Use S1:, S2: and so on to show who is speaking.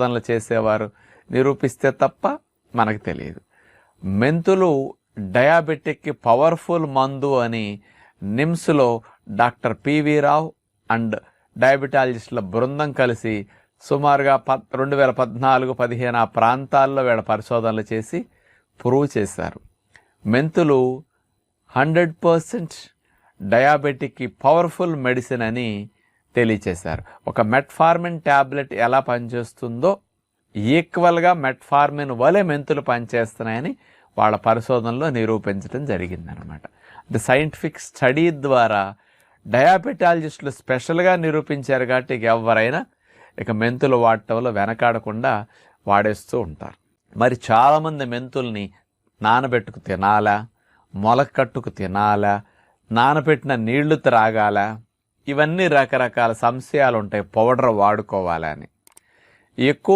S1: శోధనలు చేసేవారు. నిరూపిస్తే తప్ప మనకు తెలియదు. మెంతులు డయాబెటిక్కి పవర్ఫుల్ మందు అని నిమ్స్లో డాక్టర్ పివి రావు అండ్ డయాబెటాలజిస్టుల బృందం కలిసి సుమారుగా పద్ రెండు వేల పద్నాలుగు పదిహేను ఆ ప్రాంతాల్లో వీళ్ళ పరిశోధనలు చేసి ప్రూవ్ చేశారు. మెంతులు హండ్రెడ్ పర్సెంట్ డయాబెటిక్కి పవర్ఫుల్ మెడిసిన్ అని తెలియచేశారు. ఒక మెట్ఫార్మిన్ ట్యాబ్లెట్ ఎలా పనిచేస్తుందో ఈక్వల్గా మెట్ఫార్మిన్ వలె మెంతులు పనిచేస్తున్నాయని వాళ్ళ పరిశోధనలో నిరూపించడం జరిగిందనమాట అంటే సైంటిఫిక్ స్టడీ ద్వారా డయాబెటాలజిస్టులు స్పెషల్గా నిరూపించారు కాబట్టి ఇక ఎవరైనా ఇక మెంతులు వాడటంలో వెనకాడకుండా వాడేస్తూ ఉంటారు. మరి చాలామంది మెంతుల్ని నానబెట్టుకు తినాలా? మొలకట్టుకు తినాలా? నానబెట్టిన నీళ్ళు త్రాగాలా? ఇవన్నీ రకరకాల సంశయాలు ఉంటాయి పౌడర్ వాడుకోవాలని. ఎక్కువ